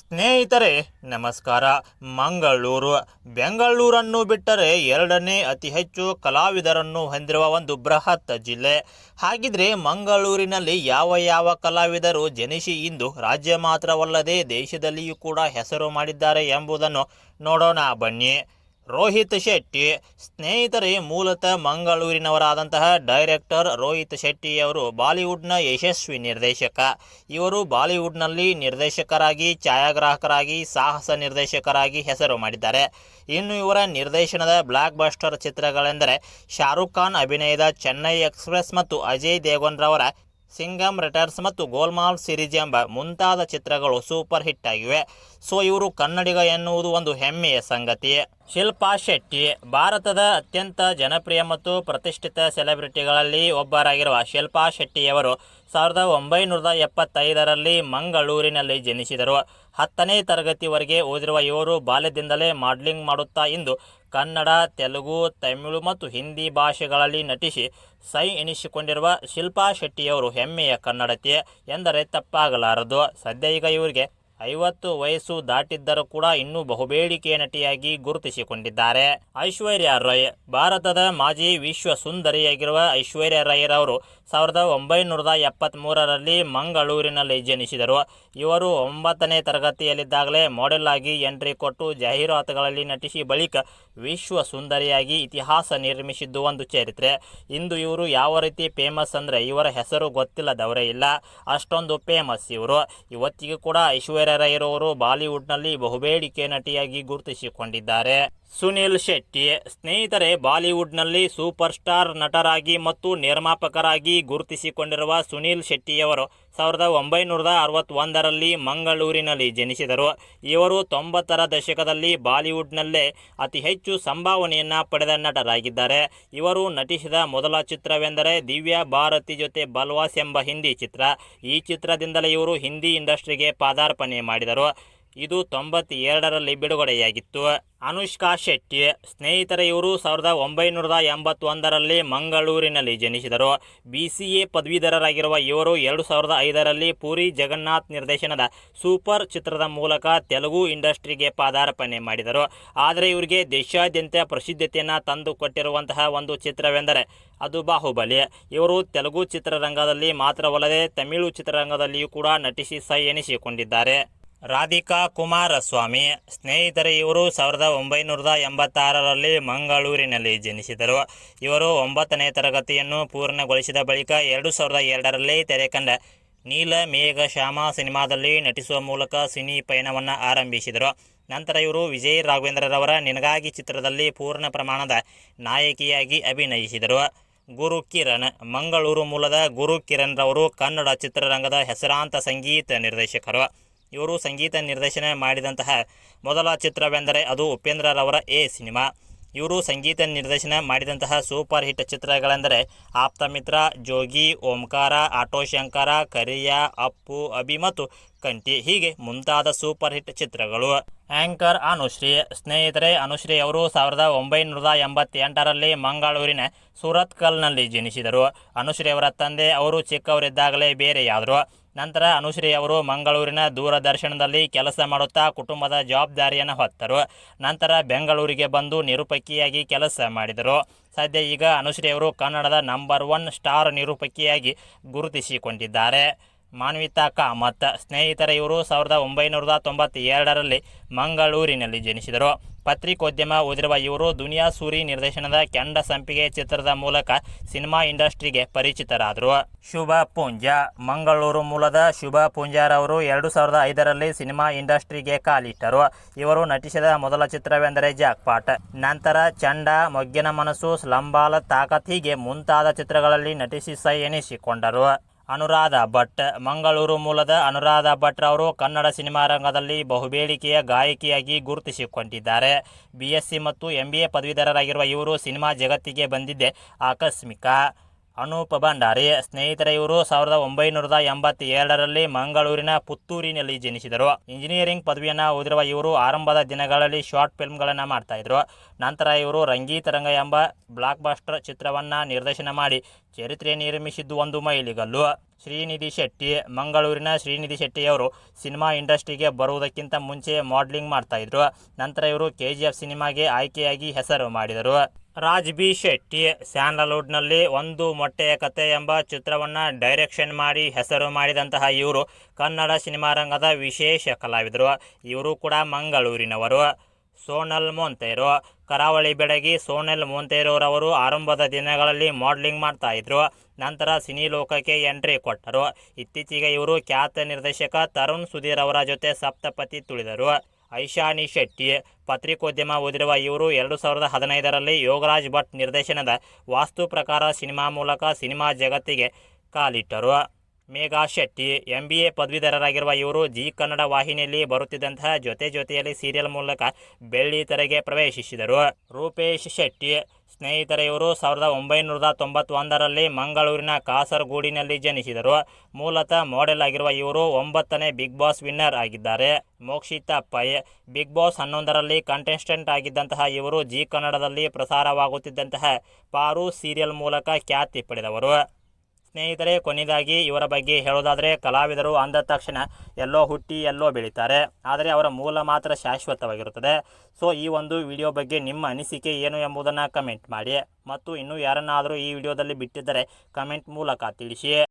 ಸ್ನೇಹಿತರೆ, ನಮಸ್ಕಾರ. ಮಂಗಳೂರು. ಬೆಂಗಳೂರನ್ನು ಬಿಟ್ಟರೆ ಎರಡನೇ ಅತಿ ಹೆಚ್ಚು ಕಲಾವಿದರನ್ನು ಹೊಂದಿರುವ ಒಂದು ಬೃಹತ್ ಜಿಲ್ಲೆ. ಹಾಗಿದ್ರೆ ಮಂಗಳೂರಿನಲ್ಲಿ ಯಾವ ಯಾವ ಕಲಾವಿದರು ಜನಿಸಿ ಇಂದು ರಾಜ್ಯ ಮಾತ್ರವಲ್ಲದೆ ದೇಶದಲ್ಲಿಯೂ ಕೂಡ ಹೆಸರು ಮಾಡಿದ್ದಾರೆ ಎಂಬುದನ್ನು ನೋಡೋಣ ಬನ್ನಿ. ರೋಹಿತ್ ಶೆಟ್ಟಿ. ಸ್ನೇಹಿತರೇ, ಮೂಲತಃ ಮಂಗಳೂರಿನವರಾದಂತಹ ಡೈರೆಕ್ಟರ್ ರೋಹಿತ್ ಶೆಟ್ಟಿಯವರು ಬಾಲಿವುಡ್ನ ಯಶಸ್ವಿ ನಿರ್ದೇಶಕ. ಇವರು ಬಾಲಿವುಡ್ನಲ್ಲಿ ನಿರ್ದೇಶಕರಾಗಿ, ಛಾಯಾಗ್ರಾಹಕರಾಗಿ, ಸಾಹಸ ನಿರ್ದೇಶಕರಾಗಿ ಹೆಸರು ಮಾಡಿದ್ದಾರೆ. ಇನ್ನು ಇವರ ನಿರ್ದೇಶನದ ಬ್ಲಾಕ್ ಬಸ್ಟರ್ ಚಿತ್ರಗಳೆಂದರೆ ಶಾರುಖ್ ಖಾನ್ ಅಭಿನಯದ ಚೆನ್ನೈ ಎಕ್ಸ್ಪ್ರೆಸ್ ಮತ್ತು ಅಜಯ್ ದೇವನ್ ರವರ ಸಿಂಗಮ್ ರಿಟರ್ನ್ಸ್ ಮತ್ತು ಗೋಲ್ಮಾಲ್ ಸಿರೀಸ್ ಎಂಬ ಮುಂತಾದ ಚಿತ್ರಗಳು ಸೂಪರ್ ಹಿಟ್ ಆಗಿವೆ. ಸೊ, ಇವರು ಕನ್ನಡಿಗ ಎನ್ನುವುದು ಒಂದು ಹೆಮ್ಮೆಯ ಸಂಗತಿ. ಶಿಲ್ಪಾ ಶೆಟ್ಟಿ, ಭಾರತದ ಅತ್ಯಂತ ಜನಪ್ರಿಯ ಮತ್ತು ಪ್ರತಿಷ್ಠಿತ ಸೆಲೆಬ್ರಿಟಿಗಳಲ್ಲಿ ಒಬ್ಬರಾಗಿರುವ ಶಿಲ್ಪಾ ಶೆಟ್ಟಿಯವರು ಸಾವಿರದ ಒಂಬೈನೂರ ಎಪ್ಪತ್ತೈದರಲ್ಲಿ ಮಂಗಳೂರಿನಲ್ಲಿ ಜನಿಸಿದರು. ಹತ್ತನೇ ತರಗತಿವರೆಗೆ ಓದಿರುವ ಇವರು ಬಾಲ್ಯದಿಂದಲೇ ಮಾಡಲಿಂಗ್ ಮಾಡುತ್ತಾ ಇಂದು ಕನ್ನಡ, ತೆಲುಗು, ತಮಿಳು ಮತ್ತು ಹಿಂದಿ ಭಾಷೆಗಳಲ್ಲಿ ನಟಿಸಿ ಸೈ ಎನಿಸಿಕೊಂಡಿರುವ ಶಿಲ್ಪಾ ಶೆಟ್ಟಿಯವರು ಹೆಮ್ಮೆಯ ಕನ್ನಡತೆ ಎಂದರೆ ತಪ್ಪಾಗಲಾರದು. ಸದ್ಯ ಈಗ ಇವರಿಗೆ ಐವತ್ತು ವಯಸ್ಸು ದಾಟಿದ್ದರೂ ಕೂಡ ಇನ್ನೂ ಬಹುಬೇಡಿಕೆಯ ನಟಿಯಾಗಿ ಗುರುತಿಸಿಕೊಂಡಿದ್ದಾರೆ. ಐಶ್ವರ್ಯ ರೈ ಭಾರತದ ಮಾಜಿ ವಿಶ್ವ ಸುಂದರಿಯಾಗಿರುವ ಐಶ್ವರ್ಯ ರೈ ರವರು ಸಾವಿರದ ಒಂಬೈನೂರ ಎಪ್ಪತ್ತ್ಮೂರರಲ್ಲಿ ಮಂಗಳೂರಿನಲ್ಲಿ ಜನಿಸಿದರು. ಇವರು ಒಂಬತ್ತನೇ ತರಗತಿಯಲ್ಲಿದ್ದಾಗಲೇ ಮಾಡೆಲ್ ಆಗಿ ಎಂಟ್ರಿ ಕೊಟ್ಟು ಜಾಹೀರಾತುಗಳಲ್ಲಿ ನಟಿಸಿ ಬಳಿಕ ವಿಶ್ವ ಸುಂದರಿಯಾಗಿ ಇತಿಹಾಸ ನಿರ್ಮಿಸಿದ್ದು ಒಂದು ಚರಿತ್ರೆ. ಇಂದು ಇವರು ಯಾವ ರೀತಿ ಫೇಮಸ್ ಅಂದರೆ ಇವರ ಹೆಸರು ಗೊತ್ತಿಲ್ಲದವರೇ ಇಲ್ಲ. ಅಷ್ಟೊಂದು ಫೇಮಸ್ ಇವರು. ಇವತ್ತಿಗೂ ಕೂಡ ಐಶ್ವರ್ಯ ರೈ ಬಾಲಿವುಡ್ ಬಾಲಿವುಡ್ನಲ್ಲಿ ಬಹುಬೇಡಿಕೆ ನಟಿಯಾಗಿ ಗುರುತಿಸಿಕೊಂಡಿದ್ದಾರೆ. ಸುನಿಲ್ ಶೆಟ್ಟಿ, ಸ್ನೇಹಿತರೆ, ಬಾಲಿವುಡ್ನಲ್ಲಿ ಸೂಪರ್ ಸ್ಟಾರ್ ನಟರಾಗಿ ಮತ್ತು ನಿರ್ಮಾಪಕರಾಗಿ ಗುರುತಿಸಿಕೊಂಡಿರುವ ಸುನಿಲ್ ಶೆಟ್ಟಿಯವರು ಸಾವಿರದ ಒಂಬೈನೂರ ಅರವತ್ತೊಂದರಲ್ಲಿ ಮಂಗಳೂರಿನಲ್ಲಿ ಜನಿಸಿದರು. ಇವರು ತೊಂಬತ್ತರ ದಶಕದಲ್ಲಿ ಬಾಲಿವುಡ್ನಲ್ಲೇ ಅತಿ ಹೆಚ್ಚು ಸಂಭಾವನೆಯನ್ನು ಪಡೆದ ನಟರಾಗಿದ್ದಾರೆ. ಇವರು ನಟಿಸಿದ ಮೊದಲ ಚಿತ್ರವೆಂದರೆ ದಿವ್ಯಾ ಭಾರತಿ ಜೊತೆ ಬಲ್ವಾಸ್ ಎಂಬ ಹಿಂದಿ ಚಿತ್ರ. ಈ ಚಿತ್ರದಿಂದಲೇ ಇವರು ಹಿಂದಿ ಇಂಡಸ್ಟ್ರಿಗೆ ಪಾದಾರ್ಪಣೆ ಮಾಡಿದರು. ಇದು ತೊಂಬತ್ತ ಎರಡರಲ್ಲಿ ಬಿಡುಗಡೆಯಾಗಿತ್ತು ಅನುಷ್ಕಾ ಶೆಟ್ಟಿ, ಸ್ನೇಹಿತರ ಇವರು ಸಾವಿರದ ಒಂಬೈನೂರ ಎಂಬತ್ತೊಂದರಲ್ಲಿ ಮಂಗಳೂರಿನಲ್ಲಿ ಜನಿಸಿದರು. ಬಿ ಸಿ ಎ ಪದವೀಧರರಾಗಿರುವ ಇವರು ಎರಡು ಸಾವಿರದ ಐದರಲ್ಲಿ ಪುರಿ ಜಗನ್ನಾಥ್ ನಿರ್ದೇಶನದ ಸೂಪರ್ ಚಿತ್ರದ ಮೂಲಕ ತೆಲುಗು ಇಂಡಸ್ಟ್ರಿಗೆ ಪಾದಾರ್ಪಣೆ ಮಾಡಿದರು. ಆದರೆ ಇವರಿಗೆ ದೇಶಾದ್ಯಂತ ಪ್ರಸಿದ್ಧತೆಯನ್ನು ತಂದು ಕೊಟ್ಟಿರುವಂತಹ ಒಂದು ಚಿತ್ರವೆಂದರೆ ಅದು ಬಾಹುಬಲಿ. ಇವರು ತೆಲುಗು ಚಿತ್ರರಂಗದಲ್ಲಿ ಮಾತ್ರವಲ್ಲದೆ ತಮಿಳು ಚಿತ್ರರಂಗದಲ್ಲಿಯೂ ಕೂಡ ನಟಿಸಿ ಸಹ ಎನಿಸಿಕೊಂಡಿದ್ದಾರೆ. ರಾಧಿಕಾ ಕುಮಾರಸ್ವಾಮಿ, ಸ್ನೇಹಿತರೆ, ಇವರು ಸಾವಿರದ ಒಂಬೈನೂರದ ಎಂಬತ್ತಾರರಲ್ಲಿ ಮಂಗಳೂರಿನಲ್ಲಿ ಜನಿಸಿದರು. ಇವರು ಒಂಬತ್ತನೇ ತರಗತಿಯನ್ನು ಪೂರ್ಣಗೊಳಿಸಿದ ಬಳಿಕ ಎರಡು ಸಾವಿರದ ಎರಡರಲ್ಲಿ ತೆರೆಕಂಡ ನೀಲ ಮೇಘ ಶ್ಯಾಮ ಸಿನಿಮಾದಲ್ಲಿ ನಟಿಸುವ ಮೂಲಕ ಸಿನಿ ಪಯಣವನ್ನು ಆರಂಭಿಸಿದರು. ನಂತರ ಇವರು ವಿಜಯ್ ರಾಘವೇಂದ್ರರವರ ನಿನಗಾಗಿ ಚಿತ್ರದಲ್ಲಿ ಪೂರ್ಣ ಪ್ರಮಾಣದ ನಾಯಕಿಯಾಗಿ ಅಭಿನಯಿಸಿದರು. ಗುರು ಕಿರಣ್, ಮಂಗಳೂರು ಮೂಲದ ಗುರು ಕಿರಣ್ ರವರು ಕನ್ನಡ ಚಿತ್ರರಂಗದ ಹೆಸರಾಂತ ಸಂಗೀತ ನಿರ್ದೇಶಕರು. ಇವರು ಸಂಗೀತ ನಿರ್ದೇಶನ ಮಾಡಿದಂತಹ ಮೊದಲ ಚಿತ್ರವೆಂದರೆ ಅದು ಉಪೇಂದ್ರರವರ ಎ ಸಿನಿಮಾ. ಇವರು ಸಂಗೀತ ನಿರ್ದೇಶನ ಮಾಡಿದಂತಹ ಸೂಪರ್ ಹಿಟ್ ಚಿತ್ರಗಳೆಂದರೆ ಆಪ್ತಮಿತ್ರ ಜೋಗಿ, ಓಂಕಾರ, ಆಟೋ ಶಂಕರ, ಕರಿಯ, ಅಪ್ಪು, ಅಭಿ ಮತ್ತು ಕಂಟಿ ಹೀಗೆ ಮುಂತಾದ ಸೂಪರ್ ಹಿಟ್ ಚಿತ್ರಗಳು. ಆಂಕರ್ ಅನುಶ್ರೀ, ಸ್ನೇಹಿತರೆ, ಅನುಶ್ರೀ ಅವರು ಸಾವಿರದ ಒಂಬೈನೂರ ಎಂಬತ್ತೆಂಟರಲ್ಲಿ ಮಂಗಳೂರಿನ ಸುರತ್ಕಲ್ನಲ್ಲಿ ಜನಿಸಿದರು. ಅನುಶ್ರೀ ಅವರ ತಂದೆ ಅವರು ಚಿಕ್ಕವರಿದ್ದಾಗಲೇ ಬೇರೆಯಾದರು. ನಂತರ ಅನುಶ್ರೀ ಅವರು ಮಂಗಳೂರಿನ ದೂರದರ್ಶನದಲ್ಲಿ ಕೆಲಸ ಮಾಡುತ್ತಾ ಕುಟುಂಬದ ಜವಾಬ್ದಾರಿಯನ್ನು ಹೊತ್ತರು. ನಂತರ ಬೆಂಗಳೂರಿಗೆ ಬಂದು ನಿರೂಪಕಿಯಾಗಿ ಕೆಲಸ ಮಾಡಿದರು. ಸದ್ಯ ಈಗ ಅನುಶ್ರೀ ಅವರು ಕನ್ನಡದ ನಂಬರ್ ಒನ್ ಸ್ಟಾರ್ ನಿರೂಪಕಿಯಾಗಿ ಗುರುತಿಸಿಕೊಂಡಿದ್ದಾರೆ. ಮಾನ್ವಿತಾ ಮತ್ತು ಸ್ನೇಹಿತರ, ಇವರು ಸಾವಿರದ ಒಂಬೈನೂರ ತೊಂಬತ್ತೆರಡರಲ್ಲಿ ಮಂಗಳೂರಿನಲ್ಲಿ ಜನಿಸಿದರು. ಪತ್ರಿಕೋದ್ಯಮ ಓದಿರುವ ಇವರು ದುನಿಯಾ ಸೂರಿ ನಿರ್ದೇಶನದ ಕೆಂಡ ಸಂಪಿಗೆ ಚಿತ್ರದ ಮೂಲಕ ಸಿನಿಮಾ ಇಂಡಸ್ಟ್ರಿಗೆ ಪರಿಚಿತರಾದರು. ಶುಭ ಪೂಂಜಾ. ಮಂಗಳೂರು ಮೂಲದ ಶುಭ ಪೂಂಜಾರವರು ಎರಡು ಸಾವಿರದ ಐದರಲ್ಲಿ ಸಿನಿಮಾ ಇಂಡಸ್ಟ್ರಿಗೆ ಕಾಲಿಟ್ಟರು. ಇವರು ನಟಿಸಿದ ಮೊದಲ ಚಿತ್ರವೆಂದರೆ ಜಾಕ್ಪಾಟ್ ನಂತರ ಚಂಡ, ಮೊಗ್ಗಿನ ಮನಸ್ಸು, ಸ್ಲಂಬಾಲ, ತಾಕತ್ ಹೀಗೆ ಮುಂತಾದ ಚಿತ್ರಗಳಲ್ಲಿ ನಟಿಸಿ ಸೈ ಎನಿಸಿಕೊಂಡರು. ಅನುರಾಧ ಭಟ್. ಮಂಗಳೂರು ಮೂಲದ ಅನುರಾಧ ಭಟ್ ಅವರು ಕನ್ನಡ ಸಿನಿಮಾ ರಂಗದಲ್ಲಿ ಬಹುಬೇಡಿಕೆಯ ಗಾಯಕಿಯಾಗಿ ಗುರುತಿಸಿಕೊಂಡಿದ್ದಾರೆ. ಬಿ ಎಸ್ ಸಿ ಮತ್ತು ಎಂ ಬಿ ಎ ಪದವೀಧರರಾಗಿರುವ ಇವರು ಸಿನಿಮಾ ಜಗತ್ತಿಗೆ ಬಂದಿದ್ದೆ ಆಕಸ್ಮಿಕ. ಅನೂಪ್ ಭಂಡಾರಿ, ಸ್ನೇಹಿತರ, ಇವರು ಸಾವಿರದ ಒಂಬೈನೂರದ ಎಂಬತ್ತೇಳರಲ್ಲಿ ಮಂಗಳೂರಿನ ಪುತ್ತೂರಿನಲ್ಲಿ ಜನಿಸಿದರು. ಇಂಜಿನಿಯರಿಂಗ್ ಪದವಿಯನ್ನು ಓದಿರುವ ಇವರು ಆರಂಭದ ದಿನಗಳಲ್ಲಿ ಶಾರ್ಟ್ ಫಿಲ್ಮ್ಗಳನ್ನು ಮಾಡ್ತಾ ಇದ್ರು. ನಂತರ ಇವರು ರಂಗೀತರಂಗ ಎಂಬ ಬ್ಲಾಕ್ ಬಾಸ್ಟರ್ ಚಿತ್ರವನ್ನು ನಿರ್ದೇಶನ ಮಾಡಿ ಚರಿತ್ರೆ ನಿರ್ಮಿಸಿದ್ದು ಒಂದು ಮೈಲಿಗಲ್ಲು. ಶ್ರೀನಿಧಿ ಶೆಟ್ಟಿ, ಮಂಗಳೂರಿನ ಶ್ರೀನಿಧಿ ಶೆಟ್ಟಿಯವರು ಸಿನಿಮಾ ಇಂಡಸ್ಟ್ರಿಗೆ ಬರುವುದಕ್ಕಿಂತ ಮುಂಚೆ ಮಾಡಲಿಂಗ್ ಮಾಡ್ತಾ ಇದ್ರು. ನಂತರ ಇವರು ಕೆ ಜಿ ಎಫ್ ಸಿನಿಮಾಗೆ ಆಯ್ಕೆಯಾಗಿ ಹೆಸರು ಮಾಡಿದರು. ರಾಜ್ ಬಿ ಶೆಟ್ಟಿ ಸ್ಯಾಂಡಲ್ವುಡ್ನಲ್ಲಿ ಒಂದು ಮೊಟ್ಟೆಯ ಕತೆ ಎಂಬ ಚಿತ್ರವನ್ನು ಡೈರೆಕ್ಷನ್ ಮಾಡಿ ಹೆಸರು ಮಾಡಿದಂತಹ ಇವರು ಕನ್ನಡ ಸಿನಿಮಾ ರಂಗದ ವಿಶೇಷ ಕಲಾವಿದರು. ಇವರು ಕೂಡ ಮಂಗಳೂರಿನವರು. ಸೋನಲ್ ಮೊಂತೇರು. ಕರಾವಳಿ ಬೆಡಗಿ ಸೋನಲ್ ಮೊಂತೇರೋರವರು ಆರಂಭದ ದಿನಗಳಲ್ಲಿ ಮಾಡಲಿಂಗ್ ಮಾಡ್ತಾ ಇದ್ರು. ನಂತರ ಸಿನಿ ಲೋಕಕ್ಕೆ ಎಂಟ್ರಿ ಕೊಟ್ಟರು. ಇತ್ತೀಚೆಗೆ ಇವರು ಖ್ಯಾತ ನಿರ್ದೇಶಕ ತರುಣ್ ಸುಧೀರ್ ಅವರ ಜೊತೆ ಸಪ್ತಪತಿ ತುಳಿದರು. ಐಶಾನಿ ಶೆಟ್ಟಿ ಪತ್ರಿಕೋದ್ಯಮ ಓದಿರುವ ಇವರು ಎರಡು ಸಾವಿರದ ಹದಿನೈದರಲ್ಲಿ ಯೋಗರಾಜ್ ಭಟ್ ನಿರ್ದೇಶನದ ವಾಸ್ತು ಪ್ರಕಾರ ಸಿನಿಮಾ ಮೂಲಕ ಸಿನಿಮಾ ಜಗತ್ತಿಗೆ ಕಾಲಿಟ್ಟರು. Megha Shetty M B A ಪದವೀಧರರಾಗಿರುವ ಇವರು ಜಿ ಕನ್ನಡ ವಾಹಿನಿಯಲ್ಲಿ ಬರುತ್ತಿದ್ದಂತಹ ಜೊತೆ ಜೊತೆಯಲ್ಲಿ ಸೀರಿಯಲ್ ಮೂಲಕ ಬೆಳ್ಳಿ ತೆರೆಗೆ ಪ್ರವೇಶಿಸಿದರು. ರೂಪೇಶ್ ಶೆಟ್ಟಿ ಸ್ನೇಹಿತರ ಇವರು ಸಾವಿರದ ಒಂಬೈನೂರ ತೊಂಬತ್ತೊಂದರಲ್ಲಿ ಮಂಗಳೂರಿನ ಕಾಸರಗೂಡಿನಲ್ಲಿ ಜನಿಸಿದರು. ಮೂಲತಃ ಮಾಡೆಲ್ ಆಗಿರುವ ಇವರು ಒಂಬತ್ತನೇ ಬಿಗ್ ಬಾಸ್ ವಿನ್ನರ್ ಆಗಿದ್ದಾರೆ. ಮೋಕ್ಷಿತಾ ಪೈ ಬಿಗ್ ಬಾಸ್ ಹನ್ನೊಂದರಲ್ಲಿ ಕಂಟೆಸ್ಟೆಂಟ್ ಆಗಿದ್ದಂತಹ ಇವರು ಜಿ ಕನ್ನಡದಲ್ಲಿ ಪ್ರಸಾರವಾಗುತ್ತಿದ್ದಂತಹ ಪಾರು ಸೀರಿಯಲ್ ಮೂಲಕ ಖ್ಯಾತಿ ಪಡೆದವರು. ಸ್ನೇಹಿತರೆ, ಕೊನೆಯದಾಗಿ ಇವರ ಬಗ್ಗೆ ಹೇಳೋದಾದರೆ, ಕಲಾವಿದರು ಅಂದ ತಕ್ಷಣ ಎಲ್ಲೋ ಹುಟ್ಟಿ, ಎಲ್ಲೋ ಬೆಳೀತಾರೆ. ಆದರೆ ಅವರ ಮೂಲ ಮಾತ್ರ ಶಾಶ್ವತವಾಗಿರುತ್ತದೆ. ಸೊ, ಈ ಒಂದು ವಿಡಿಯೋ ಬಗ್ಗೆ ನಿಮ್ಮ ಅನಿಸಿಕೆ ಏನು ಎಂಬುದನ್ನು ಕಮೆಂಟ್ ಮಾಡಿ. ಮತ್ತು ಇನ್ನೂ ಯಾರನ್ನಾದರೂ ಈ ವಿಡಿಯೋದಲ್ಲಿ ಬಿಟ್ಟಿದ್ದರೆ ಕಮೆಂಟ್ ಮೂಲಕ ತಿಳಿಸಿ.